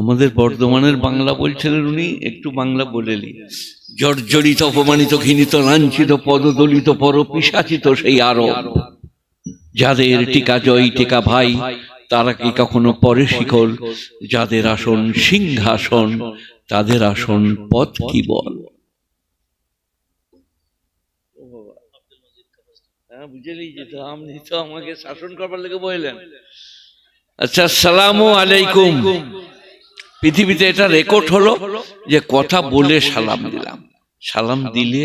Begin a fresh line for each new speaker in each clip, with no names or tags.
আমাদের বর্ধমানের বাংলা বলছিলেন উনি একটু বাংলা বলেলি জর্জরিত অপমানিত ঘৃণিত লাঞ্ছিত পদদলিত পর পিসাচিত সেই আরও যাদের টিকা জয় টিকা ভাই তারা কি কখনো পরে শিকল যাদের আসন সিংহাসন তাদের আসন পথ কি বল? হ্যাঁ বুঝলি যে আপনি তো আমাকে শাসন করবার লেগে বললেন আচ্ছা সালামু আলাইকুম। পৃথিবীতে এটা রেকর্ড হলো যে কথা বলে সালাম দিলাম। সালাম দিলে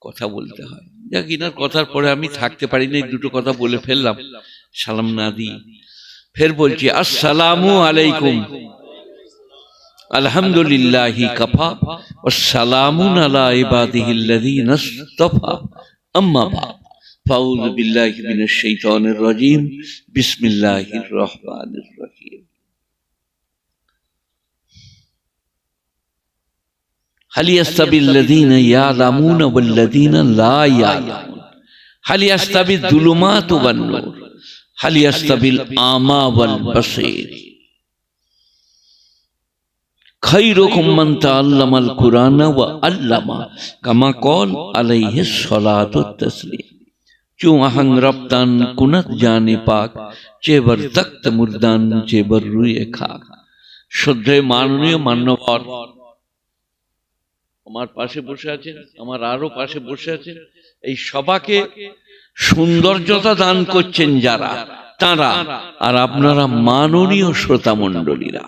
কথা বলতে হয়। যাক ইনার কথার পরে আমি থাকতে পারি না দুটো কথা বলে ফেললাম। সালাম না দিই। ফের বলছি আসসালামু আলাইকুম। আলহামদুলিল্লাহি কাফা সালামুন আলা ইবাদিহিল্লাযীনা ইসতাফা আম্মা বাদ। ফাউযু বিল্লাহি মিনাশ শাইতানির রাজীম। বিসমিল্লাহির রহমানির রহিম। খৈরকম মন্তা আল্লামাল কুরানা ওয়া আল্লামা কামা কল আলাইহি সলাতু তাসলিম क्यों अहंग रफ्तान कुनक जाने पाक चेबर तख्त मुर्दान चेबर रुए खाक शुद्धे माननीय मान्यवर আমার পাশে বসে আছেন আমার আরও পাশে বসে আছেন এই সবাকে সৌন্দর্যতা দান করছেন যারা, তারা আর আপনারা মাননীয় শ্রোতা মণ্ডলীরা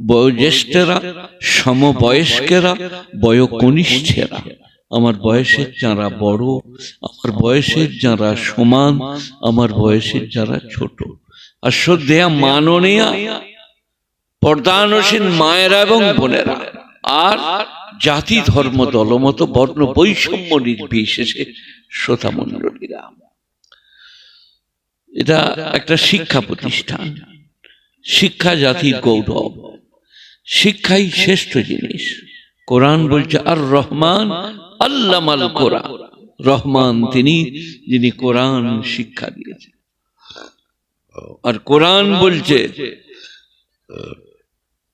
বয়োজ্যেষ্ঠেরা, সমবয়স্কেরা, বয়কনিষ্ঠেরা। আমার বয়সের যারা বড়, আমার বয়সের যারা সমান, আমার বয়সের যারা ছোট। আর শ্রদ্ধেয়া মাননীয়া পর্দানসীন মায়েরা এবং বোনেরা আর জাতি ধর্ম দলমত বর্ণ বৈষম্য নির্বিশেষে শ্রোতা মণ্ডলীরা এটা একটা শিক্ষা প্রতিষ্ঠান। শিক্ষা জাতির গৌরব। শিক্ষাই শ্রেষ্ঠ জিনিস। কোরআন বলছে, আর রহমান আল্লামাল কোরআন। রহমান তিনি, যিনি কোরআন শিক্ষা দিয়েছেন। আর কোরআন বলছে ইন্নামা ইয়াখশাল্লাহ মিন ইবাদিহিল উলামা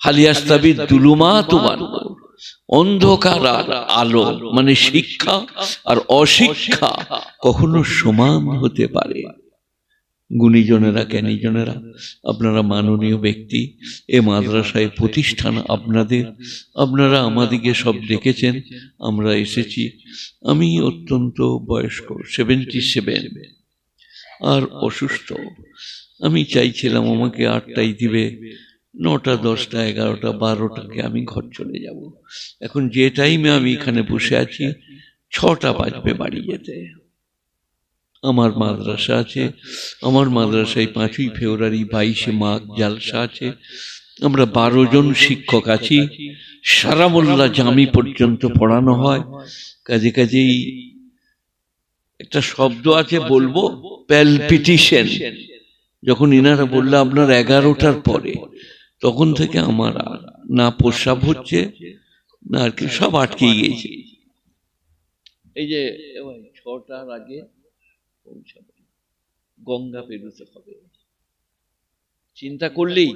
হালিয়াস্তাবি দুলুমাত অন্ধকার আর আলো মানে শিক্ষা আর অশিক্ষা কখনো সমান হতে পারে। গুণীজনেরা, জ্ঞানীজনেরা, আপনারা মাননীয় ব্যক্তি, এ মাদ্রাসায় প্রতিষ্ঠান আপনাদের। আপনারা আমাদিকে সব দেখেছেন, আমরা এসেছি। আমি অত্যন্ত বয়স্ক সেভেন্টি সেভেন আর অসুস্থ। আমি চাইছিলাম আমাকে আটটাই দিবে। নটা দশটা এগারোটা বারোটাকে আমি ঘর চলে যাব। এখন যে টাইমে আমি এখানে বসে আছি ছটা বাজবে বাড়ি যেতে। আমার মাদ্রাসা আছে আমার মাদ্রাসায় পাঁচই ফেব্রুয়ারি বাইশে মাঘ জালসা আছে। আমরা বারো জন শিক্ষক আছি। সারা মোল্লা জামি পর্যন্ত পড়ানো হয়। কাজে কাজেই একটা শব্দ আছে বলব প্যালপিটিশন যখন ইনারা বলল আপনার এগারোটার পরে। তখন থেকে আমার না প্রস্রাব হচ্ছে না আর কি সব আটকে গিয়েছে। এই যে ছটার আগে পৌঁছাবে। গঙ্গা পেরোতে হবে। চিন্তা করলেই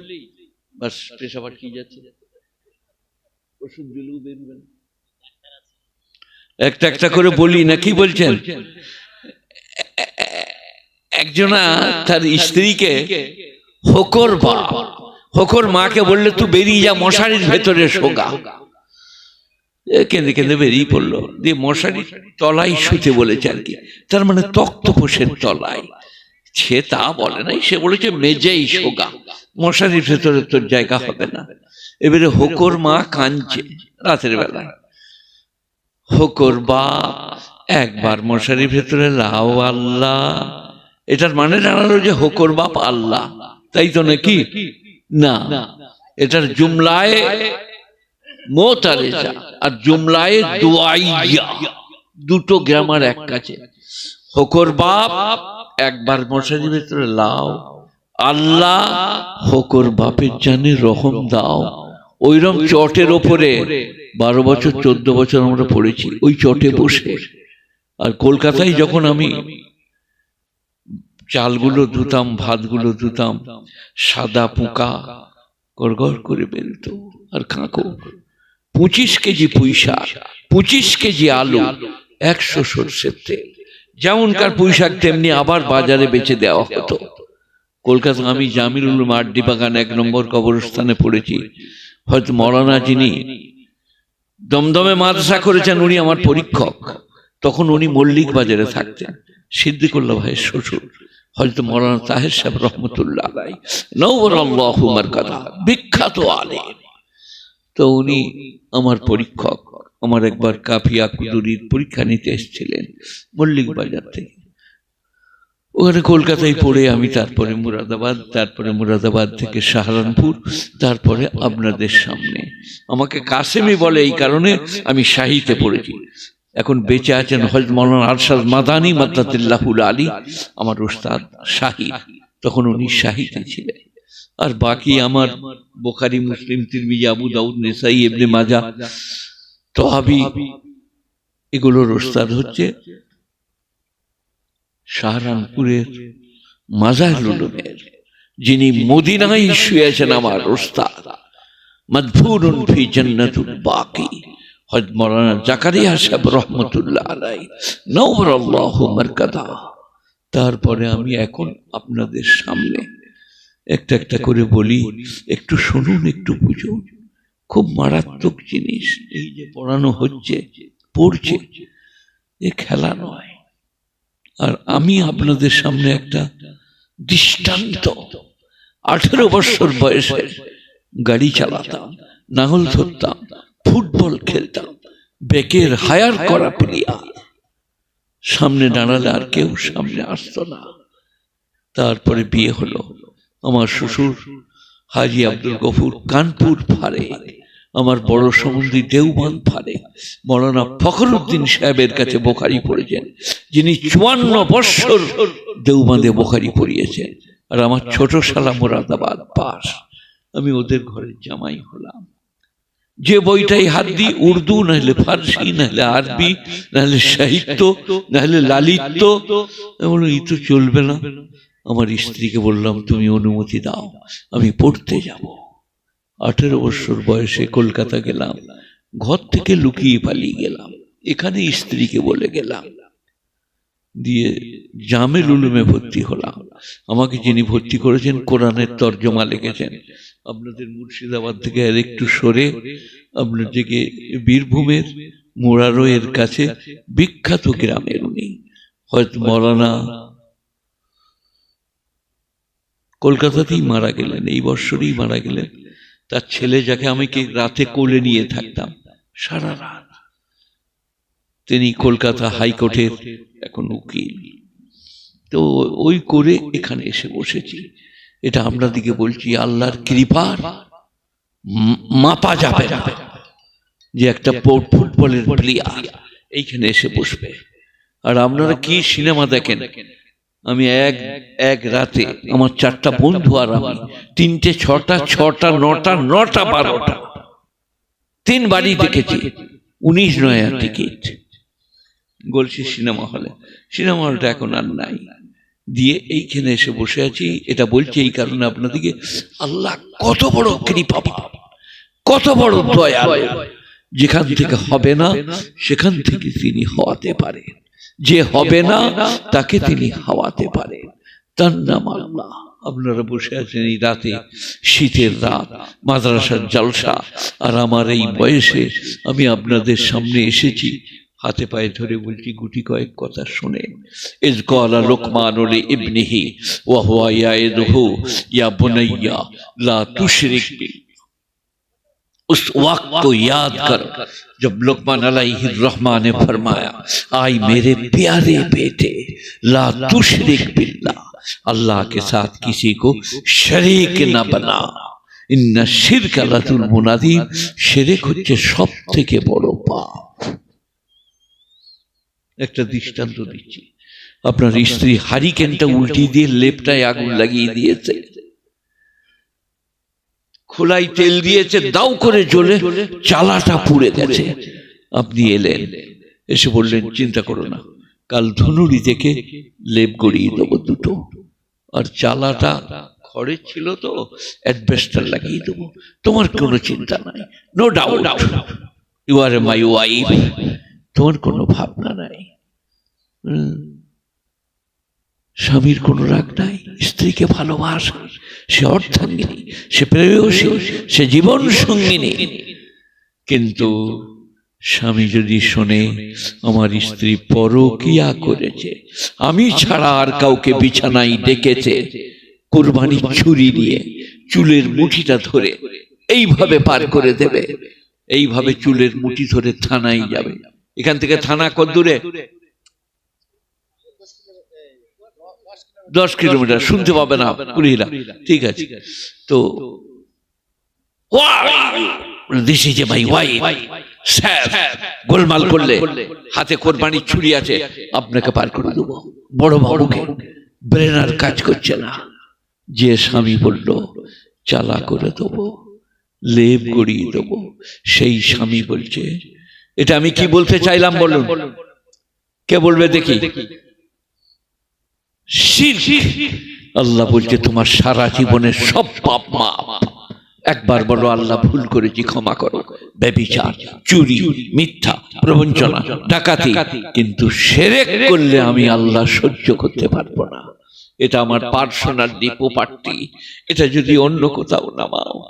বাস পেশাব আটকে যাচ্ছে? ওষুধ দিলেও বেরোবে না একটা একটা করে বলি না কি বলছেন? একজনা তার স্ত্রীকে হকর বা হকর মাকে বললে, তুই বেরিয়ে যা, মশারির ভেতরে এ কেঁদে কেঁদে বেরিয়ে পড়ল। দিয়ে মশারির তলায় শুতে বলেছে আর কি। তার মানে তক্তপোষের তলায়। সে তা বলে নাই, সে বলেছে, মেজেই শোগা। মশারির ভেতরে তোর জায়গা হবে না। এবারে হকর মা কাঁদছে রাতের বেলায়। হকর বা, একবার মশারির ভেতরে লাও আল্লাহ। এটার মানে জানালো যে হকর বাপ আল্লাহ। তাই তো নাকি? না। এটার জুমলায় মোতারেজা আর জুমলায় দুয়াইয়া দুটো গ্রামার এক কাছে। হকর বাপ, একবার মশারির ভেতরে লাও। আল্লাহ হকর বাপের জানে রহম দাও। ওইরকম চটের ওপরে বারো বছর, চোদ্দ বছর আমরা পড়েছি। ওই চটে বসে। আর কলকাতায় যখন আমি চালগুলো ধুতাম, ভাতগুলো ধুতাম, সাদা পোকা গড়গড় করে বেরোতো আর কাঁকো। পঁচিশ কেজি শাক পঁচিশ কেজি আলু, একশো সর্ষের তেল। যেমনকার পুঁই শাক তেমনি আবার বাজারে বেচে দেওয়া হতো। কলকাতা আমি জামির উলুম আড্ডি বাগান এক নম্বর কবরস্থানে পড়েছি। হয়তো মরানা যিনি দমদমে মাদ্রাসা করেছেন, উনি আমার পরীক্ষক। তখন উনি মল্লিক বাজারে থাকতেন, সিদ্দিকুল্লাহ ভাইয়ের শ্বশুর। হয়তো মরানা তাহের সাহেব রহমতুল্লাহ কথা বিখ্যাত আলেম। তো উনি আমার পরীক্ষক, আমার একবার কাফিয়া কুদুরির পরীক্ষা নিতে এসেছিলেন মল্লিক বাজার থেকে। ওখানে কলকাতায় পড়ে আমি, তারপরে মুরাদাবাদ তারপরে মুরাদাবাদ থেকে সাহারানপুর, তারপরে আপনাদের সামনে। আমাকে কাসেমি বলে এই কারণে আমি শাহিতে পড়েছি। এখন বেঁচে আছেন হজ মৌলানা আরশাদ মাদানি মাদ্দাতিল্লাহুল আলী, আমার ওস্তাদ শাহি। তখন উনি শাহিতে ছিলেন। আর বাকি আমার বোখারি, মুসলিম, তিরমিজি, আবু দাউদ, নেসাই এবনে মাজা, তহাবি, এগুলোর ওস্তাদ হচ্ছে সাহারানপুরের মাজার উলুমের, যিনি মদিনায় শুয়েছেন আমার ওস্তাদ মদফুরুন ফি জান্নাতুল বাকি। হজ মৌলানা জাকারিয়া সাহেব রহমতুল্লাহ আলাই নওর আল্লাহ মারকাদা। তারপরে আমি এখন আপনাদের সামনে একটা একটা করে বলি, একটু শুনুন, একটু বুঝুন। খুব মারাত্মক জিনিস, এই যে পড়ানো হচ্ছে, পড়ছে। এ খেলা নয়। আর আমি আপনাদের সামনে একটা দৃষ্টান্ত। আঠেরো বছর বয়সে গাড়ি চালাতাম, নাঙল ধরতাম। ফুটবল খেলতাম। বেকের হায়ার করা প্লেয়ার সামনে দাঁড়ালে আর কেউ সামনে আসতো না। তারপরে বিয়ে হলো। আমার শ্বশুর হাজি আব্দুল গফুর কানপুর ফারে আমার বড় সম্বন্ধী দেওবান ফারে মৌলানা ফখরুদ্দিন সাহেবের কাছে বোখারি পড়েছেন, যিনি চুয়ান্ন বৎসর দেওবাঁধে বোখারি পড়িয়েছেন। আর আমার ছোট শালা মোরাদাবাদ পাস আমি ওদের ঘরে জামাই হলাম। যে বইটাই হাত দিই উর্দু নাহলে ফার্সি নাহলে আরবি নাহলে সাহিত্য নাহলে লালিত্য আমি বললাম, এই তো চলবে না। আমার স্ত্রীকে বললাম তুমি অনুমতি দাও আমি পড়তে যাব। আঠেরো বছর বয়সে কলকাতা গেলাম ঘর থেকে লুকিয়ে পালিয়ে গেলাম এখানে স্ত্রীকে বলে গেলাম। দিয়ে জামেল উলুমে ভর্তি হলাম। আমাকে যিনি ভর্তি করেছেন কোরআনের তর্জমা লিখেছেন। আপনাদের মুর্শিদাবাদ থেকে আর একটু সরে আপনার বীরভূমের মোরারোয়ের কাছে বিখ্যাত গ্রামের উনি হয়তো মরানা কলকাতাতেই মারা গেলেন, এই বৎসরেই মারা গেলেন। তার ছেলে যাকে আমি কি রাতে কোলে নিয়ে থাকতাম, সারা রাত। তিনি কলকাতা হাইকোর্টের এখন উকিল। তো ওই করে এখানে এসে বসেছি। এটা আপনাদিকে বলছি, আল্লাহর কৃপার মাপা যাবে না। যে একটা ফুটবলের প্লেয়ার এইখানে এসে বসবে। আর আপনারা কি সিনেমা দেখেন? আমি এক এক রাতে আমার চারটা বন্ধু আর আমি, তিনটে, ছটা ছটা, নটা নটা, বারোটা। তিন বাড়ি দেখেছি, উনিশ নয়া টিকিট বলছি সিনেমা হলে। সিনেমা হলটা এখন আর নাই। দিয়ে এইখানে এসে বসে আছি। এটা বলছি এই কারণে আপনাদেরকে, আল্লাহ কত বড় কৃপা কত বড় দয়া যেখান থেকে হবে না, সেখান থেকে তিনি হওয়াতে পারে যে হবে না, তাকে তিনি হাওয়াতে পারে তার নাম আল্লাহ। আপনারা বসে আছেন এই রাতে, শীতের রাত, মাদ্রাসার জলসা, আর আমার এই বয়সে আমি আপনাদের সামনে এসেছি। হাতে পায়ে ধরে বলছি গুটি কয়েক কথা শুনে ইজ কলা লোকমান ওলে ইবনিহি ওয়া হুয়া ইয়াইদুহু ইয়া বুনাইয়া লা তুশরিক বি उस वक्त को याद कर जब लुकमान रहमान ने फरमाया आई मेरे प्यारे बेटे ला तुशरिक बिल्ला अल्लाह के साथ किसी को शरीक न बना ইন্না শির কালাতুল মুনাদিম সেরেক হচ্ছে সব থেকে বড় পাপ একটা দৃষ্টান্ত দিচ্ছি। আপনার স্ত্রী হারিকেনটা উল্টিয়ে দিয়ে লেপটায় আগুন লাগিয়ে দিয়েছে। খোলাই তেল দিয়েছে, দাও করে জ্বলে চালাটা পুড়ে গেছে। আপনি এলেন, এসে বললেন, চিন্তা করো না, কাল ধনুরি থেকে লেপ গড়িয়ে দেবো দুটো। আর চালাটা খড়ের ছিল তো, অ্যাডভেস্টার লাগিয়ে দেবো। তোমার কোনো চিন্তা নাই no doubt you are my wife তোমার কোনো ভাবনা নাই। স্বামীর কোনো রাগ নাই, স্ত্রীকে ভালোবাসে, সে অর্থাঙ্গিনী সে প্রেয়সী, সে জীবন সঙ্গিনী। কিন্তু স্বামী যদি শোনে, আমার স্ত্রী পরকিয়া করেছে, আমি ছাড়া আর কাউকে বিছানায় ডেকেছে, কোরবানি ছুরি দিয়ে চুলের মুঠিটা ধরে এইভাবে পার করে দেবে। এইভাবে চুলের মুঠি ধরে থানায় যাবে। এখান থেকে থানা কত দূরে? দশ কিলোমিটার শুনতে পাবে না পুরীরা ঠিক আছে। তো this is a my wife sir গোলমাল করলে হাতে কোরবানি ছুরি আছে আপনাকে পার করে দেবো। বড় বাবুকে। ব্রেন আর কাজ করছে না। যে স্বামী বলল চালা করে দেবো লেপ গড়িয়ে দেবো। সেই স্বামী বলছে এটা আমি কি বলতে চাইলাম বলুন? কে বলবে দেখি। আল্লাহ বলছে, তোমার সারা জীবনের সব পাপ মাপ। একবার বলো, আল্লাহ ভুল করেছি, ক্ষমা করো। ব্যবিচার, চুরি, মিথ্যা, প্রবঞ্চনা, ডাকাতি। কিন্তু সেরেক করলে আমি আল্লাহ সহ্য করতে পারব না। এটা আমার পার্সোনাল ডিপোপার্টি এটা যদি অন্য কোথাও নামাও,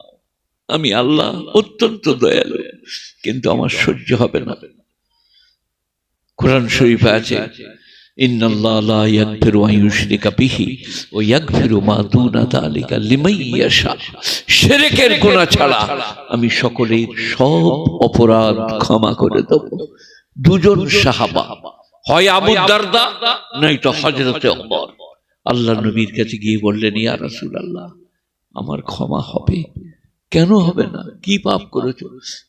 আমি আল্লাহ অত্যন্ত দয়ালু। কিন্তু আমার সহ্য হবে না। কোরআন শরীফে আছে আমি সকলের সব অপরাধ ক্ষমা করে দেব। দুজন সাহাবা, হয় আবু দারদা, নয়তো হযরতে ওমর। আল্লাহ নবীর কাছে গিয়ে বললেন, ইয়া রাসূলুল্লাহ, আমার ক্ষমা হবে। কেন হবে না? কি পাপ করেছ?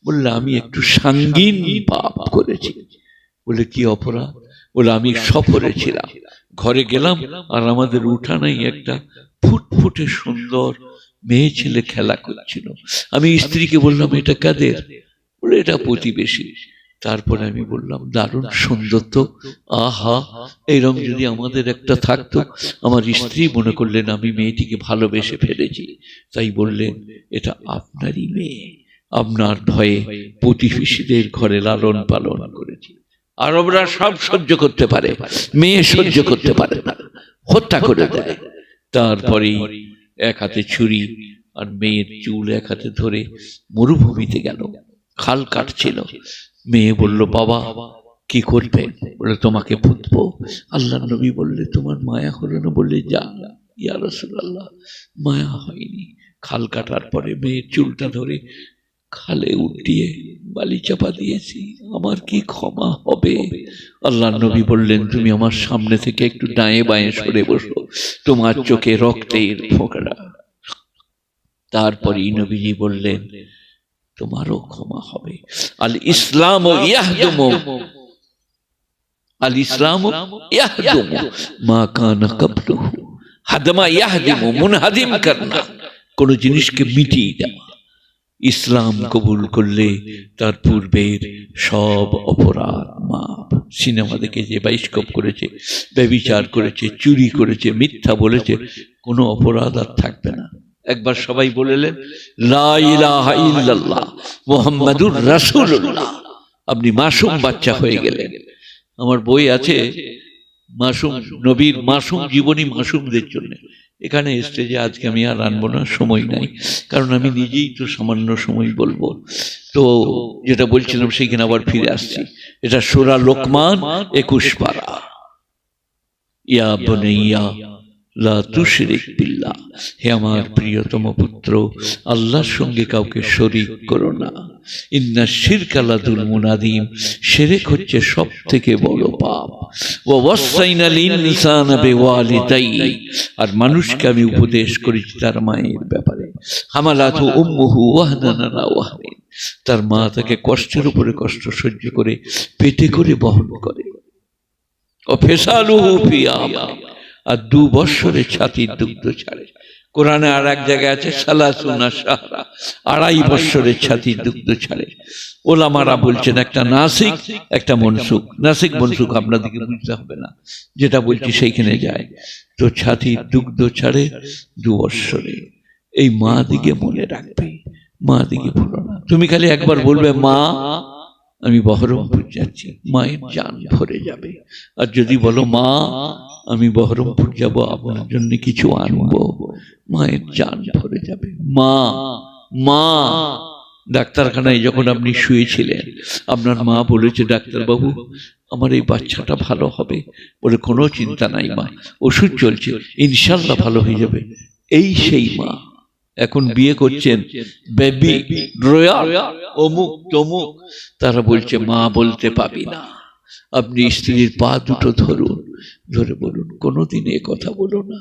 বললে, আমি একটু সাঙ্গীন পাপ করেছি। বলে, কি অপরাধ? বলে আমি সফরে ছিলাম। ঘরে গেলাম আর আমাদের উঠানেই একটা ফুটফুটে সুন্দর মেয়ে ছেলে খেলা করছিল। আমি স্ত্রীকে বললাম এটা কাদের? বলে এটা প্রতিবেশী। তারপরে আমি বললাম দারুণ সুন্দর তো। আহা এইরকম যদি আমাদের একটা থাকতো আমার স্ত্রী মনে করলেন আমি মেয়েটিকে ভালোবেসে ফেলেছি। তাই বললেন এটা আপনারই মেয়ে। আপনার ভয়ে প্রতিবেশীদের ঘরে লালন পালন করেছি। আরবরা সব সহ্য করতে পারে মেয়ে সহ্য করতে পারে না হত্যা করে দেয়। তারপরেই এক হাতে ছুরি আর মেয়ের চুল এক হাতে ধরে মরুভূমিতে গেল খাল কাটছিল। মেয়ে বলল বাবা কি করবে? বলে তোমাকে পুতবো। আল্লাহ নবী বললে তোমার মায়া হলো না? বললে যা ইয়া আল্লাহ মায়া হয়নি। খাল কাটার পরে মেয়ের চুলটা ধরে খালে উঠিয়ে বালি চাপা দিয়েছি। আমার কি ক্ষমা হবে? আল্লাহ নবী বললেন, তুমি আমার সামনে থেকে একটু ডায়ে বাঁয়ে সরে বসো। তোমার চোখে রক্তের ফোকরা তারপরেই নবীজি বললেন, তোমারও ক্ষমা হবে। আল ইসলাম আল ইসলাম মা কানা কাবলুহু। হাদমা ইয়াহদিমু, মুনহাদিম করনা। কোন জিনিসকে মিটিয়ে দেওয়া। ইসলাম কবুল করলে তার পূর্বের সব অপরাধ মাপ সিনেমা দেখে যে বাইস্কোপ করেছে, ব্যবিচার করেছে, চুরি করেছে, মিথ্যা বলেছে, কোনো অপরাধ আর থাকবে না। একবার সবাই বলেলেন ইলাহা ইল্লাল্লাহ আপনি মাসুম বাচ্চা হয়ে গেলেন। আমার বই আছে, মাসুম, নবীর মাসুম জীবনী মাসুমদের জন্য। এখানে স্টেজে আজকে আমি আর আনব না সময় নাই। কারণ আমি নিজেই তো সামান্য সময় বলব। তো যেটা বলছিলাম সেইখানে আবার ফিরে আসছি। এটা সোরা লোকমান একুশ পারা ইয়া বনাইয়া। লা হে আমার প্রিয়তম পুত্র, আল্লাহর সঙ্গে কাউকে শরিক করো না। ইন্না শিরকালাদুল মুনাদিম শিরক হচ্ছে সব থেকে বড় পাপ। আর মানুষকে আমি উপদেশ করেছি তার মায়ের ব্যাপারে। উম্মুহু তার মা তাকে কষ্টের উপরে কষ্ট সহ্য করে, পেটে করে বহন করে। ও ফেসালুহু ফি আমা আর দু বৎসরে ছাতির দুগ্ধ ছাড়ে। কোরআনে আর এক জায়গায় আছে, সালাসুনা সাহারা আড়াই বৎসরের ছাতির দুগ্ধ ছাড়ে। ওলামারা বলছেন, একটা নাসিক, একটা মনসুক নাসিক মনসুক আপনাদেরকে বুঝতে হবে না, যেটা বলছি সেইখানে যায়। তো ছাতির দুগ্ধ ছাড়ে দু বৎসরে এই মা দিকে মনে রাখবে, মা দিকে ভুলো না। তুমি খালি একবার বলবে, মা, আমি বহরমপুর যাচ্ছি, মায়ের জান ভরে যাবে। আর যদি বলো, মা আমি বহরমপুর যাব আপনার জন্য কিছু আনব। মায়ের চান ভরে যাবে। মা মা। ডাক্তারখানায় যখন আপনি শুয়েছিলেন আপনার মা বলেছে ডাক্তারবাবু আমার এই বাচ্চাটা ভালো হবে বলে কোনো চিন্তা নাই মা। ওষুধ চলছে ইনশাল্লাহ ভালো হয়ে যাবে। এই সেই মা। এখন বিয়ে করছেন বেবি রয়াল অমুক তমুক। তারা বলছে মা বলতে পাবি না। আপনি স্ত্রীর পা দুটো ধরুন ধরে বলুন কোনোদিন এ কথা বলো না।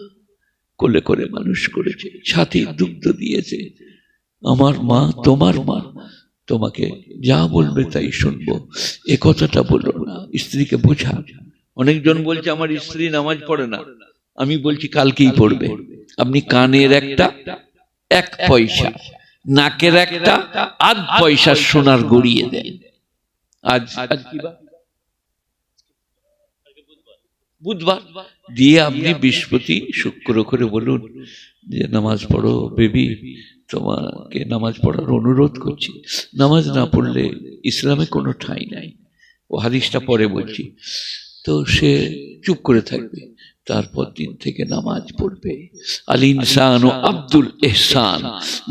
কোলে করে মানুষ করেছে ছাতির দুগ্ধ দিয়েছে। আমার মা তোমার মা তোমাকে যা বলবে তাই শুনব। এ কথাটা বলো না স্ত্রীকে বোঝা। অনেকজন বলছে আমার স্ত্রী নামাজ পড়ে না। আমি বলছি কালকেই পড়বে। আপনি কানের একটা এক পয়সা নাকের একটা আধ পয়সা সোনার গড়িয়ে দেন। আজ আজ কি বার? বুধবার দিয়ে আপনি বৃহস্পতি, শুক্র করে বলুন যে নামাজ পড়ো, বেবি, তোমাকে নামাজ পড়ার অনুরোধ করছি। নামাজ না পড়লে ইসলামে কোনো ঠাঁই নাই। ও হাদিসটা পরে বলছি। তো সে চুপ করে থাকবে। তারপর দিন থেকে নামাজ পড়বে। আল ইনসান ও আব্দুল এহসান।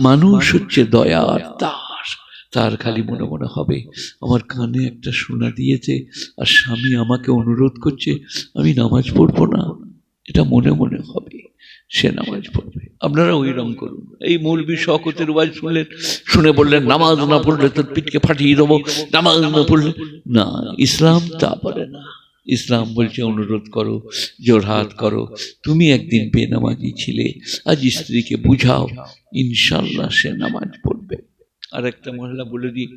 মানুষ হচ্ছে দয়ার দাস তার খালি মনে মনে হবে। আমার কানে একটা শোনা দিয়েছে আর স্বামী আমাকে অনুরোধ করছে, আমি নামাজ পড়ব না। এটা মনে মনে হবে, সে নামাজ পড়বে। আপনারা ওই রকম করুন। এই মৌলবী শকতের ওয়াজ শুনলেন, শুনে বললেন, নামাজ না পড়লে তোর পিঠকে ফাটিয়ে দেবো, নামাজ না পড়লে না, ইসলাম তা পারে না। ইসলাম বলছে, অনুরোধ করো জোরহাত করো। তুমি একদিন বেনামাজি ছিলে, আজ স্ত্রীকে বুঝাও ইনশাল্লাহ সে নামাজ পড়বে। আর একটা মহিলা বলে দিই,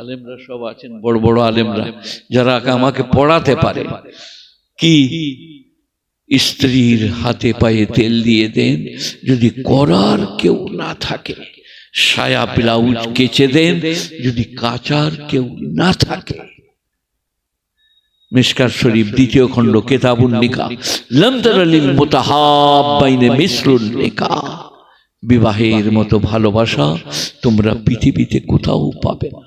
আলেমরা সব আছেন, বড় বড় আলেমরা, যারা আমাকে পড়াতে পারে। কি? স্ত্রীর হাতে পায়ে তেল দিয়ে দেন, যদি করার কেউ না থাকে, সায়া ব্লাউজ কেচে দেন, যদি কাচার কেউ না থাকে। মিসকার শরীফ দ্বিতীয় খণ্ড কেতাবুন নিকা লমতারালিল মুতাহাব্বাইনে মিসরুল নিকা। বিবাহের মতো ভালোবাসা তোমরা পৃথিবীতে কোথাও পাবে না।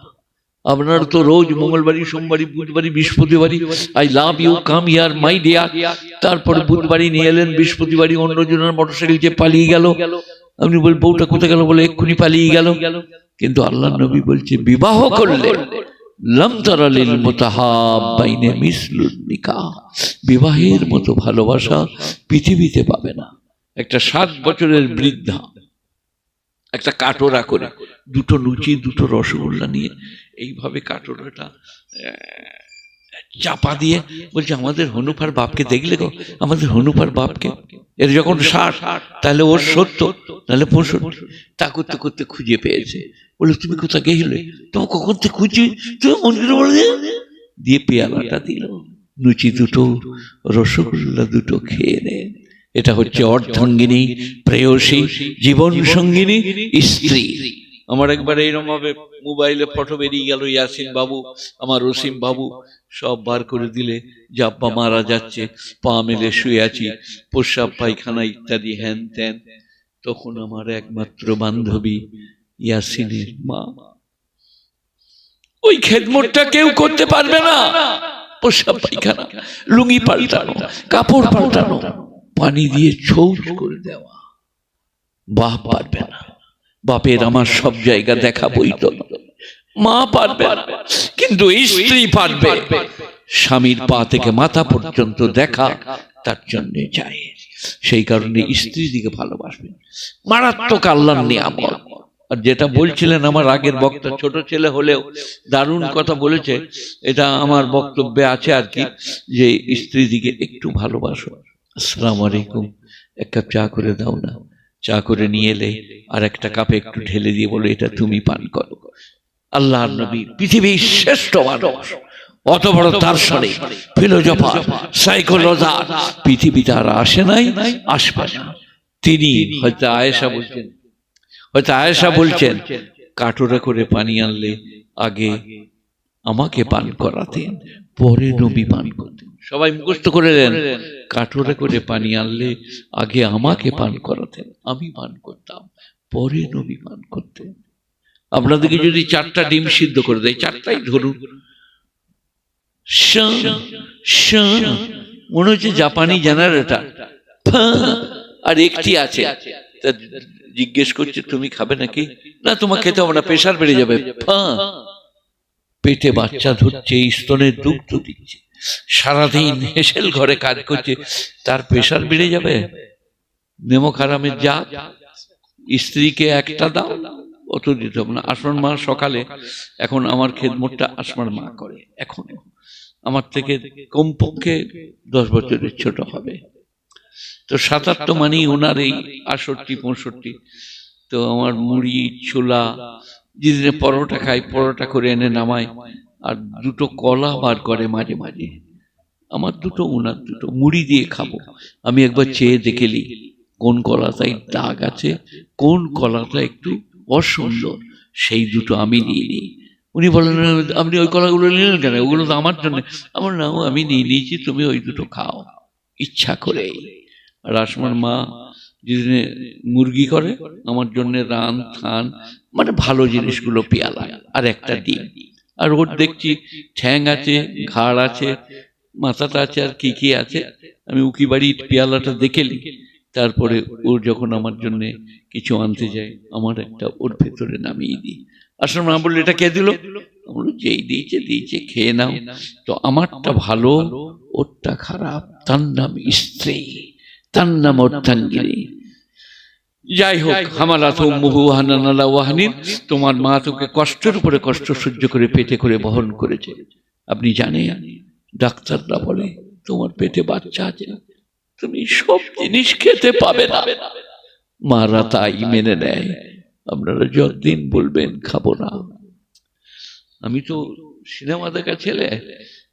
আপনার তো রোজ মঙ্গলবারই সোমবারই বুধবারই বৃহস্পতিবারই I love you come here my dear. তারপর বুধবারই নিয়ে এলেন বৃহস্পতিবারই অন্যজনের মোটরসাইকেল যে পালিয়ে গেল। আপনি বল বউটা কোথায় গেল বলে এক্ষুনি পালিয়ে গেল? কিন্তু আল্লাহ নবী বলছে বিবাহ করলে বিবাহের মতো ভালোবাসা পৃথিবীতে পাবে না। একটা সাত বছরের বৃদ্ধা একটা কাটোরা করে, দুটো লুচি, দুটো রসগোল্লা নিয়ে, এইভাবে কাটোরাটা চাপা দিয়ে বলছে, আমাদের হনুফার বাপকে দেখলে গো, আমাদের হনুফার বাপকে। এর যখন ষাট, তাহলে ওর সত্তর তাহলে পঁয়ষট্টি। তা করতে করতে খুঁজে পেয়েছে। বলে তুমি কোথা গেছিলে তোমার কখন থেকে খুঁজছি? তুমি মন্দিরে বলে দিয়ে পেয়ালাটা দিল। লুচি দুটো, রসগোল্লা দুটো খেয়ে নেন এটা হচ্ছে অর্ধাঙ্গিনী প্রেয়সী জীবন সঙ্গিনী স্ত্রী। আমার একবার এইরকম ভাবে মোবাইলে ফটো বেরিয়ে গেল ইয়াসিন বাবু আমার রসিম বাবু সব বার করে দিলে জাব্বা মারা যাচ্ছে পা মেলে শুয়ে আছি প্রস্রাব পায়খানা ইত্যাদি হ্যান ত্যান। তখন আমার একমাত্র বান্ধবী ইয়াসিনের মা। ওই খেদমতটা কেউ করতে পারবে না। প্রস্রাব পায়খানা লুঙ্গি পাল্টানো কাপড় পাল্টানো। পানি দিয়ে ছৌচ করে দেওয়া। বাপ পারবে না। বাপের আমার সব জায়গা দেখাবই তো। না। মা পারবে কিন্তু স্ত্রী পারবে। স্বামীর পা থেকে মাথা পর্যন্ত দেখা তার জন্য যায়। সেই কারণে স্ত্রী দিকে ভালোবাসবেন মারাত্মক আল্লাহর নিয়ামত। আর যেটা বলছিলেন আমার আগের বক্তা, ছোট ছেলে হলেও দারুণ কথা বলেছে। এটা আমার বক্তব্যে আছে আর কি, যে স্ত্রী দিকে একটু ভালোবাসো। আসসালামু আলাইকুম। এক কাপ চা করে দাও না। চা করে নিয়ে এলে আর একটা কাপে একটু ঢেলে দিয়ে বলো, এটা তুমি পান করো। আল্লাহর নবী পৃথিবীর শ্রেষ্ঠ মানুষ, অত বড় তার সারে ফিলোজফার, সাইকোলজার পৃথিবীতে আর আসে নাই, আসবে না। তিনি হয়তো আয়েশা বলছেন, হয়তো আয়েশা বলছেন, কাটোরা করে পানি আনলে আগে আমাকে পান করাতেন। পরে নবী পান করতেন সবাই মুখস্থ করে দেন কাটোরে করে পানি আনলে আগে আমাকে পান করাতেন আমি পান করতাম পরে নবী পান করতেন। আপনাদেরকে যদি চারটা ডিম সিদ্ধ করে দেয় চারটাই ধরুন। মনে হচ্ছে জাপানি জেনারেটর। আর একটি আছে। জিজ্ঞেস করছে তুমি খাবে নাকি? না তোমার খেতে হবে না প্রেশার বেড়ে যাবে। পেটে বাচ্চা ধরছে স্তনের দুগ্ধ দিচ্ছে। সারাদিন হেসেল ঘরে কাজ করছে তার প্রেশার বেড়ে যাবে। নেমো খারামের যা স্ত্রীকে একটা দাও অত দিতে হবে না। আসমান মা সকালে এখন আমার খেদমতটা আসমান মা করে এখন আমার থেকে কমপক্ষে দশ বছরের ছোট হবে। তো সাতাত্ত মানেই ওনার এই আষট্টি পঁয়ষট্টি। তো আমার মুড়ি ছোলা যেদিনে পরোটা খাই, পরোটা করে এনে নামায় আর দুটো কলা বার করে মাঝে মাঝে। আমার দুটো ওনার দুটো মুড়ি দিয়ে খাব। আমি একবার চেয়ে দেখে দেখেলি কোন কলাটাই দাগ আছে, কোন কলাটা একটু অসুন্দর। সেই দুটো আমি নিয়ে নিই। উনি বলেন আপনি ওই কলাগুলো নিলেন কেন? ওগুলো তো আমার জন্য। আমার না, আমি নিয়ে নিয়েছি, তুমি ওই দুটো খাও। ইচ্ছা করে। আর আসমার মা যেদিনে মুরগি করে, আমার জন্য রান, থান মানে ভালো জিনিসগুলো পেয়ালা আর একটা ডিম। আর ওর দেখছি ঠ্যাং আছে ঘাড় আছে মাথাটা আছে আর কি কি আছে আমি উকি বাড়ির পেয়ালাটা দেখেলি তারপরে ওর যখন আমার জন্য কিছু আনতে যায় আমার একটা ওর ভেতরে নামিয়ে দিই। আসলে মা বলল এটা কে দিল? বলল যেই দিয়েছে দিয়েছে খেয়ে নাও। তো আমারটা ভালো ওরটা খারাপ। তার নাম স্ত্রী। তার নাম অর্থাঙ্গিনী যাই হোক হামালা তো মুহু হানানালা ওয়াহানিন। তোমার মা তোকে কষ্টের উপরে কষ্ট সহ্য করে পেটে করে বহন করেছে। আপনি জানেন ডাক্তাররা বলে তোমার পেটে বাচ্চা আছে তুমি সব জিনিস খেতে পাবে না। মারা তাই মেনে নেয়। আপনারা যতদিন বলবেন খাব না। আমি তো সিনেমা দেখা ছেলে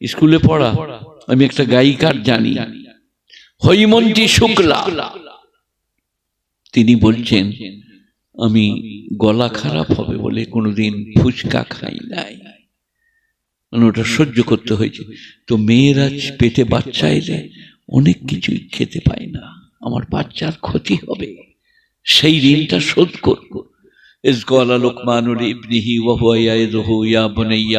স্কুলে পড়া আমি একটা গায়িকার জানি। হৈমন্তী শুক্লা। তিনি বলছেন, আমি গলা খারাপ হবে বলে কোনোদিন ফুচকা খাই নাই। মানে ওটা সহ্য করতে হয়েছে। তো মেয়েরা পেটে বাচ্চা এলে অনেক কিছুই খেতে পায় না। আমার বাচ্চার ক্ষতি হবে। সেই ঋণটা শোধ করব إذ قال لقمان لابنه وهو يعظه يا بني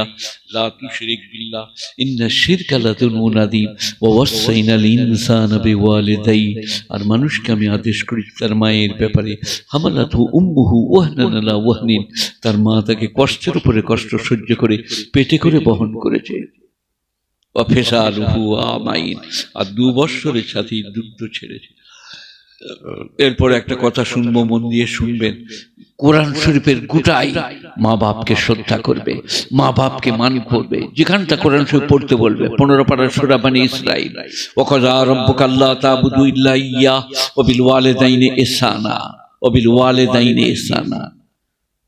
لا تشرك بالله إن الشرك لظلم عظيم ووصينا الإنسان بوالديه আর মানুষকে আমি আদেশ করি তার মায়ের ব্যাপারে হামালাতু উম্মুহু ওয়াহনান আলা ওয়াহনিন তার মা তাকে কষ্টের উপরে কষ্ট সহ্য করে পেটে করে বহন করেছে অফেসালুহু আমাইন আর দু বৎসরের সাথে দুগ্ধ ছেড়েছে এরপর একটা কথা শুনব, মন দিয়ে শুনবেন। কোরআন শরীফের গোটাই মা বাপকে শ্রদ্ধা করবে, মা বাপকে মান করবে। যেখানটা কোরআন শরীফ পড়তে বলবে, পনেরো পাড়ার সুরা মানে ইসরাইল। ওখাজা রব্বুক আল্লাহ ইল্লা ইয়া ওবিল ওয়ালিদাইনে ইহসানা ওবিল ওয়ালিদাইনে ইহসানা।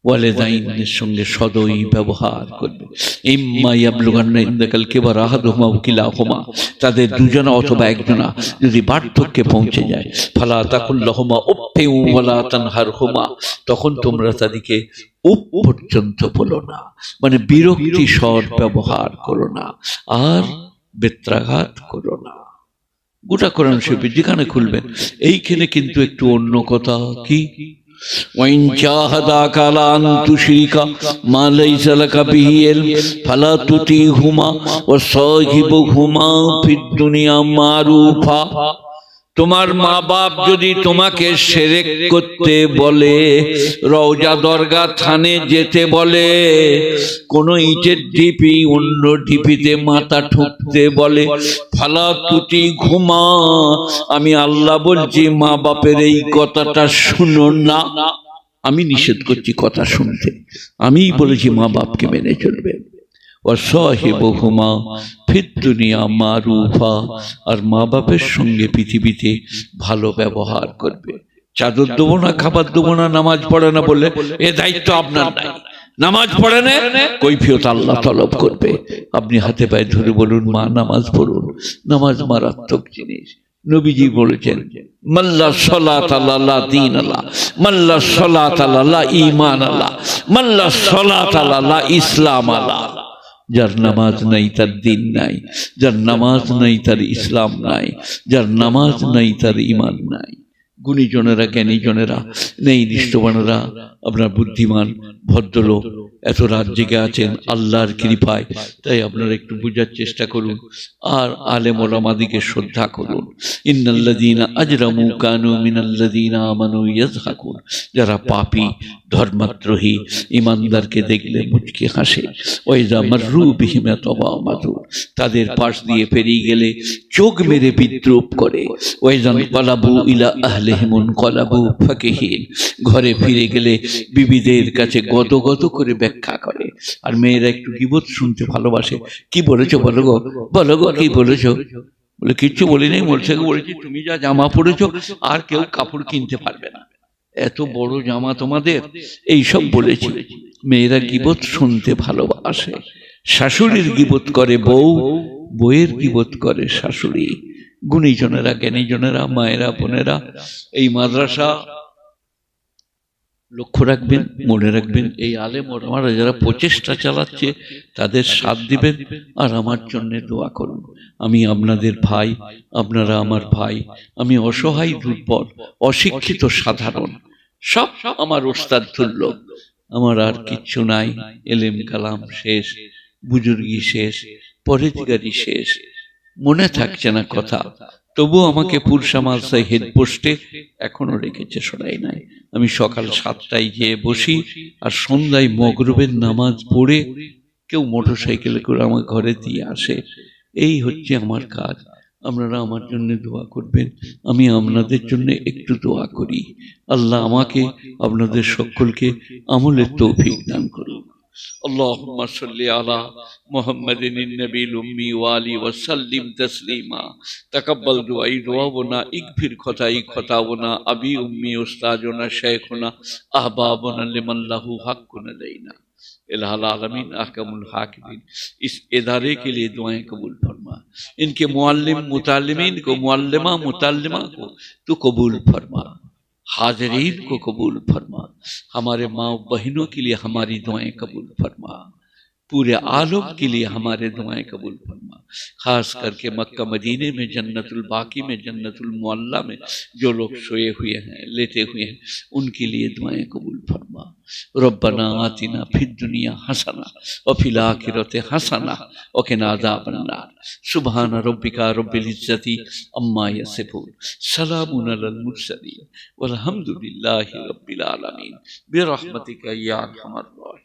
ওয়ালেদাইনের সঙ্গে সদয় ব্যবহার করবে। ইম্মা ইয়াবলুগান্না ইন্দাকাল কিবার আহাদুহুমা ওয়া কিলাহুমা। তাদের দুজনা অথবা একজনা যদি বার্ধক্যে পৌঁছে যায়, ফালা তাকুল্লাহুমা উফফিন ওয়ালা তানহারহুমা। তখন তোমরা তাদেরকে উপ পর্যন্ত বলো না। মানে বিরক্তি স্বর ব্যবহার করো না। আর বেত্রাঘাত করো না। গোটা কোরআন শরীফে যেখানে খুলবেন, এইখানে কিন্তু একটু অন্য কথা কি? وإن جاهداك على أن تشرك ما ليس لك به علم فلا تطيعهما وصاحبهما في الدنيا معروفا তোমার মা বাপ যদি তোমাকে সেরেক করতে বলে, রওজা দরগা থানে যেতে বলে, কোন ইটের ঢিপি, অন্য ঢিপিতে মাথা ঠুকতে বলে, ফালা তুটি ঘুমা, আমি আল্লাহ বলছি মা বাপের এই কথাটা শুনো না। আমি নিষেধ করছি কথা শুনতে। আমিই বলেছি মা বাপকে মেনে চলবে। বহুমা ফির দুনিয়া মারুফা। আর মা বাপের সঙ্গে পৃথিবীতে ভালো ব্যবহার করবে। চাদর দেবো না, খাবার দেবো না, নামাজ পড়ে না বললে এ দায়িত্ব আপনার নাই। নামাজ পড়ে না, কৈফিয়ত আল্লাহ তলব করবে। আপনি হাতে পায়ে ধরে বলুন, মা, নামাজ পড়ুন। নামাজ মারাত্মক জিনিস। নবীজি বলেছেন, মাল্লা সলাত আল্লাহ দিন আল্লাহ। মাল্লা সলাত আল্লাহ ইমান আল্লাহ। মাল্লা সলাত আল্লাহ ইসলাম আল্লাহ। যার নামাজ নাই, তার দিন নাই। যার নামাজ নাই, তার ইসলাম নাই। যার নামাজ নাই, তার ইমান নাই। গুণীজনেরা, জ্ঞানীজনেরা নেই নিষ্ঠবানেরা আপনার বুদ্ধিমান, ভদ্রলোক এত রাত জেগে আছেন আল্লাহর কৃপায় তাই আপনারা একটু বোঝার চেষ্টা করুন আর আলেম ওলামাদিকে শ্রদ্ধা করুন। ইন্নাল্লাযীনা আজরামু কানু মিনাল্লাযীনা আমানু ইয়াজহাকুন যারা পাপী ধর্মাদ্রোহী ইমানদারকে দেখলে মুচকি হাসে। ওইজা মাররু বিহিমা তবা মাতুর তাদের পাশ দিয়ে পেরিয়ে গেলে চোখ মেরে বিদ্রুপ করে। ওইজান কলাবু ইলা আহলেহিমুন কলাবু ফাকিহীন। ঘরে ফিরে গেলে বিবিদের কাছে গত গত করে ব্যাখ্যা করে। আর মেয়েরা একটু গিবত শুনতে ভালোবাসে। কি বলেছ বলো গো? বলো গো, কি বলেছ? বলে, কিচ্ছু বলি নাই মোরশেকে বলেছি, তুমি যা জামা পড়েছো আর কেউ কাপড় কিনতে পারবে না। এত বড় জামা তোমাদের? এই সব বলেছি। মেয়েরা গিবত শুনতে ভালোবাসে। শাশুড়ির গিবত করে বউ বইয়ের গিবত করে শাশুড়ি। গুণীজনেরা, জ্ঞানীজনেরা, মায়েরা, বোনেরা, এই মাদ্রাসা লক্ষ্য রাখবেন মনে রাখবেন এই আলেম ওরা যারা প্রচেষ্টা চালাচ্ছে তাদের সাথ দিবেন আর আমার জন্য দোয়া করুন। আমি আপনাদের ভাই আপনারা আমার ভাই আমি অসহায় দুর্বল অশিক্ষিত সাধারণ সব আমার ওস্তাদ তুল্য আমার আর কিচ্ছু নাই। এলেম কালাম শেষ। বুজুর্গি শেষ। পরেজগারি শেষ। মনে থাকছে না কথা। তবু আমাকে পুরসা মালসায় হেড পোস্টে এখনও রেখেছে, সরাই নাই। আমি সকাল সাতটায় গিয়ে বসি আর সন্ধ্যায় মগরবের নামাজ পড়ে কেউ মোটর সাইকেলে করে আমার ঘরে দিয়ে আসে। এই হচ্ছে আমার কাজ। আপনারা আমার জন্য দোয়া করবেন। আমি আপনাদের জন্য একটু দোয়া করি। আল্লাহ আমাকে আপনাদের সকলকে আমলের তৌফিক দান করুন اللهم صل على محمد النبي الأمي وآله وسلم تسليما تقبل دعائي دعاونا اغفر خطاي خطاونا أبي أمي أستاذنا شيخنا أحبابنا لمن له حق علينا الہ العالمین، احکم الحاکمین، اس ادارے کے لیے دعائیں قبول فرما۔ ان کے معلم، متعلمین کو، معلمہ، متعلمہ کو تو قبول فرما۔ حاضرین کو قبول فرما۔ ہمارے ماں بہنوں کے لیے ہماری دعائیں قبول فرما۔ پورے عالم کے لیے ہمارے دعائیں قبول فرما۔ خاص کر کے مکہ مدینے میں، جنت الباقی میں، جنت المعلہ میں جو لوگ سوئے ہوئے ہیں لیتے ہوئے ہیں، ان کے لیے دعائیں قبول فرما۔ ربنا آتنا پھر دنیا ہنسنا اور پھر آخرت ہنسنا اور کہ نادا بننا سبحان ربکا رب العزتی اما یسفون سلام المرسلین۔ والحمد للہ رب العالمین۔ برحمتک یا الحمد الراحمین۔